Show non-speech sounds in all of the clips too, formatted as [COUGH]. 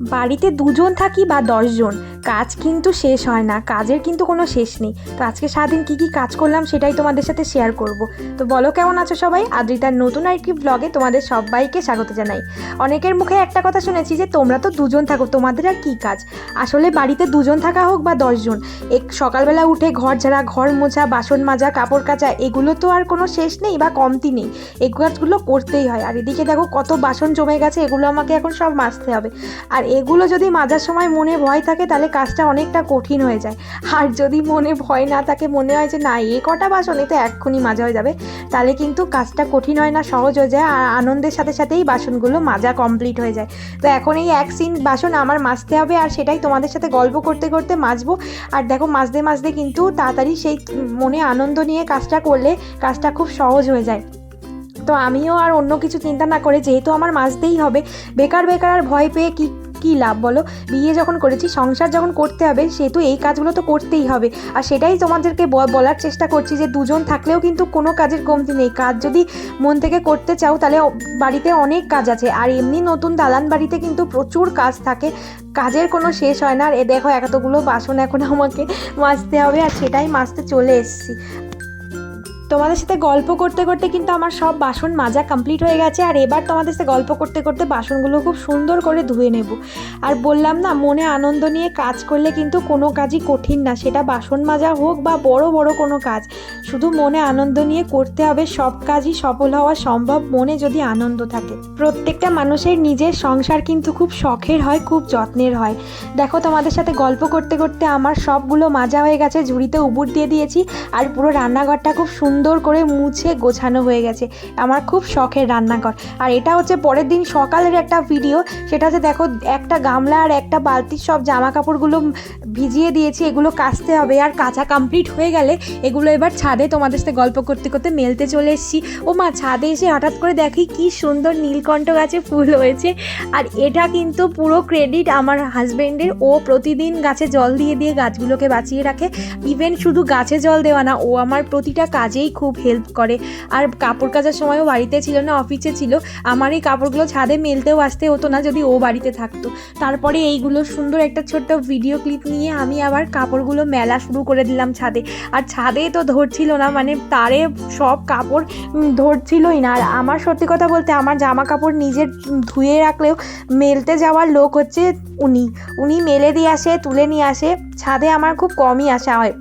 বাড়িতে দুজন থাকি বা দশজন কাজ কিন্তু শেষ হয় না, কাজের কিন্তু কোনো শেষ নেই। তো আজকে সারাদিন কী কী কাজ করলাম সেটাই তোমাদের সাথে শেয়ার করব। তো বলো, কেমন আছো সবাই? আদ্রিতার নতুন আর আরেকটি ব্লগে তোমাদের সবাইকে স্বাগত জানাই। অনেকের মুখে একটা কথা শুনেছি যে, তোমরা তো দুজন থাকো, তোমাদের আর কী কাজ? আসলে বাড়িতে দুজন থাকা হোক বা দশজন এক সকালবেলা উঠে ঘর ঝাড়া, ঘর মোছা, বাসন মাজা, কাপড় কাচা, এগুলো তো আর কোনো শেষ নেই বা কমতি নেই। এই কাজগুলো করতেই হয়। আর এদিকে দেখো কত বাসন জমে গেছে, এগুলো আমাকে এখন সব মাজতে হবে। আর এগুলো যদি মাজার সময় মনে ভয় থাকে, তাহলে কাজটা অনেকটা কঠিন হয়ে যায়। আর যদি মনে ভয় না থাকে, মনে হয় যে, না, এ কটা বাসন এতে এক্ষুনি মাজা হয়ে যাবে। তাহলে কিন্তু কাজটা কঠিন হয় না, সহজ হয়ে যায়, আর আনন্দের সাথে সাথেই বাসনগুলো মাজা কমপ্লিট হয়ে যায়। তো এখন এই এক সিন বাসন আমার মাজতে হবে, আর সেটাই তোমাদের সাথে গল্প করতে করতে মাজবো। আর দেখো, মাজতে মাজতে কিন্তু তাড়াতাড়ি সেই মনে আনন্দ নিয়ে কাজটা করলে কাজটা খুব সহজ হয়ে যায়। তো আমিও আর অন্য কিছু চিন্তা না করে, যেহেতু আমার মাজতেই হবে, বেকার বেকার আর ভয় পেয়ে কি কী লাভ বলো? বিয়ে যখন করেছি, সংসার যখন করতে হবে সেহেতু এই কাজগুলো তো করতেই হবে। আর সেটাই তোমাদেরকে বলার চেষ্টা করছি যে দুজন থাকলেও কিন্তু কোনো কাজের কমতি নেই। কাজ যদি মন থেকে করতে চাও, তাহলে বাড়িতে অনেক কাজ আছে। আর এমনি নতুন দালান বাড়িতে কিন্তু প্রচুর কাজ থাকে। কাজের কোনো শেষ হয় না। আর এ দেখো, এতগুলো বাসন এখন আমাকে মাজতে হবে, আর সেটাই মাজতে চলে এসেছি। তোমাদের সাথে গল্প করতে করতে কিন্তু আমার সব বাসন মাজা কমপ্লিট হয়ে গেছে, আর এবার তোমাদের সাথে গল্প করতে করতে বাসনগুলো খুব সুন্দর করে ধুয়ে নেব। আর বললাম না, মনে আনন্দ নিয়ে কাজ করলে কিন্তু কোনো কাজই কঠিন না, সেটা বাসন মাজা হোক বা বড় বড় কোনো কাজ। শুধু মনে আনন্দ নিয়ে করতে হবে, সব কাজই সফল হওয়া সম্ভব, মনে যদি আনন্দ থাকে। প্রত্যেকটা মানুষের নিজের সংসার কিন্তু খুব শখের হয়, খুব যত্নের হয়। দেখো, তোমাদের সাথে গল্প করতে করতে আমার সবগুলো মাজা হয়ে গেছে, ঝুড়িতে উবুর দিয়ে দিয়েছি, আর পুরো রান্নাঘরটা খুব সুন্দর করে মুছে গোছানো হয়ে গেছে। আমার খুব শখের রান্নাঘর। আর এটা হচ্ছে পরের দিন সকালের একটা ভিডিও সেটা হচ্ছে দেখো, একটা গামলা আর একটা বালতির সব জামা কাপড়গুলো ভিজিয়ে দিয়েছি। এগুলো কাচতে হবে। আর কাঁচা কমপ্লিট হয়ে গেলে এগুলো এবার ছাদে তোমাদের সাথে গল্প করতে করতে মেলতে চলে এসেছি। ও মা, ছাদে এসে হঠাৎ করে দেখি কি সুন্দর নীলকণ্ঠ গাছে ফুল হয়েছে। আর এটা কিন্তু পুরো ক্রেডিট আমার হাজব্যান্ডের ও প্রতিদিন গাছে জল দিয়ে দিয়ে গাছগুলোকে বাঁচিয়ে রাখে। ইভেন শুধু গাছে জল দেওয়া না, ও আমার প্রতিটা কাজেই খুব হেল্প করে। আর কাপড় কাচার সময়ও বাড়িতে ছিল না অফিসে ছিল। আমার এই কাপড়গুলো ছাদে মেলতেও আসতে হতো না যদি ও বাড়িতে থাকতো। তারপরে এইগুলো সুন্দর একটা ছোট্ট ভিডিও ক্লিপ নিয়ে আমি আবার কাপড়গুলো মেলা শুরু করে দিলাম ছাদে। আর ছাদে তো ধরছিল না মানে তারে সব কাপড় ধরছিলই না। আর আমার সত্যি কথা বলতে আমার জামা কাপড় নিজের ধুয়ে রাখলেও মেলতে যাওয়ার লোক হচ্ছে উনি। উনি মেলে দিয়ে আসে, তুলে নিয়ে আসে। ছাদে আমার খুব কমই আসা হয়।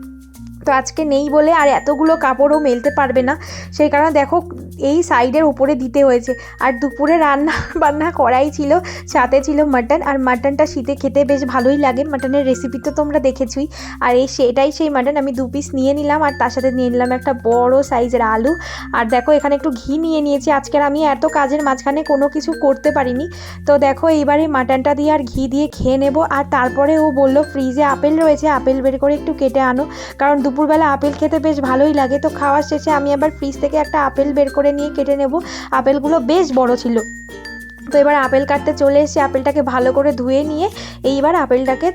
তো আজকে নেই বলে আর এতগুলো কাপড়ও মেলতে পারবে না। সেই কারণে দেখো এই সাইডের উপরে দিতে হয়েছে। আর দুপুরে রান্না, বান্না করাই ছিল। সাথে ছিল মাটন। আর মাটনটা শীতে খেতে বেশ ভালোই লাগে। মাটনের রেসিপি তো তোমরা দেখেছই। আর এই সেটাই সেই মাটন আমি দু পিস নিয়ে নিলাম। আর তার সাথে নিয়ে নিলাম একটা বড় সাইজের আলু। আর দেখো, এখানে একটু ঘি নিয়ে নিয়েছি। আজকের আমি এত কাজের মাঝখানে কোনো কিছু করতে পারিনি। তো দেখো, এইবারে মাটনটা দিয়ে আর ঘি দিয়ে খেয়ে নেব। আর তারপরে ও বলল ফ্রিজে আপেল রয়েছে। আপেল বের করে একটু কেটে আনো। কারণ দুপুরবেলা আপেল খেতে বেশ ভালোই লাগে। তো খাওয়ার শেষে আমি আবার ফ্রিজ থেকে একটা আপেল বের করে নিয়ে কেটে নেব। আপেলগুলো বেশ বড় ছিল। তো এবার আপেল কাটতে চলে এসে আপেলটাকে ভালো করে ধুয়ে নিয়ে এইবার আপেলটাকে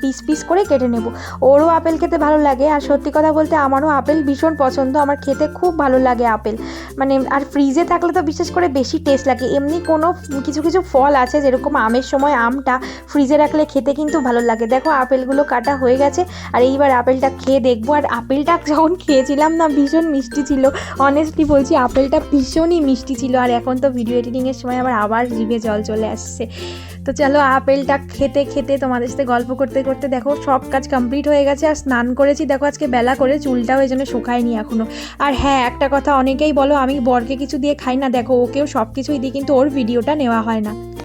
পিস পিস করে কেটে নেব। ওরও আপেল খেতে ভালো লাগে। আর সত্যি কথা বলতে আমারও আপেল ভীষণ পছন্দ। আমার খেতে খুব ভালো লাগে আপেল। মানে আর ফ্রিজে থাকলে তো বিশেষ করে বেশি টেস্ট লাগে। এমনি কোনো কিছু কিছু ফল আছে যেরকম আমের সময় আমটা ফ্রিজে রাখলে খেতে কিন্তু ভালো লাগে। দেখো আপেলগুলো কাটা হয়ে গেছে। আর এইবার আপেলটা খেয়ে দেখব। আর আপেলটা [LAUGHS] যখন খেয়েছিলাম না, ভীষণ মিষ্টি ছিল। অনেস্টলি বলছি, আপেলটা ভীষণই মিষ্টি ছিল। আর এখন তো ভিডিও এডিটিংয়ের সময় আমার আবার আবার জিভে জল চলে আসছে। তো চলো আপেলটা খেতে খেতে তোমাদের সাথে গল্প করতে করতে দেখো সব কাজ কমপ্লিট হয়ে গেছে আর স্নান করেছি। দেখো আজকে বেলা করে চুলটাও এই জন্য শুকায়নি এখনও আর হ্যাঁ একটা কথা অনেকেই বলো, আমি বরকে কিছু দিয়ে খাই না। দেখো, ওকেও সব কিছুই দিই, কিন্তু ওর ভিডিওটা নেওয়া হয় না।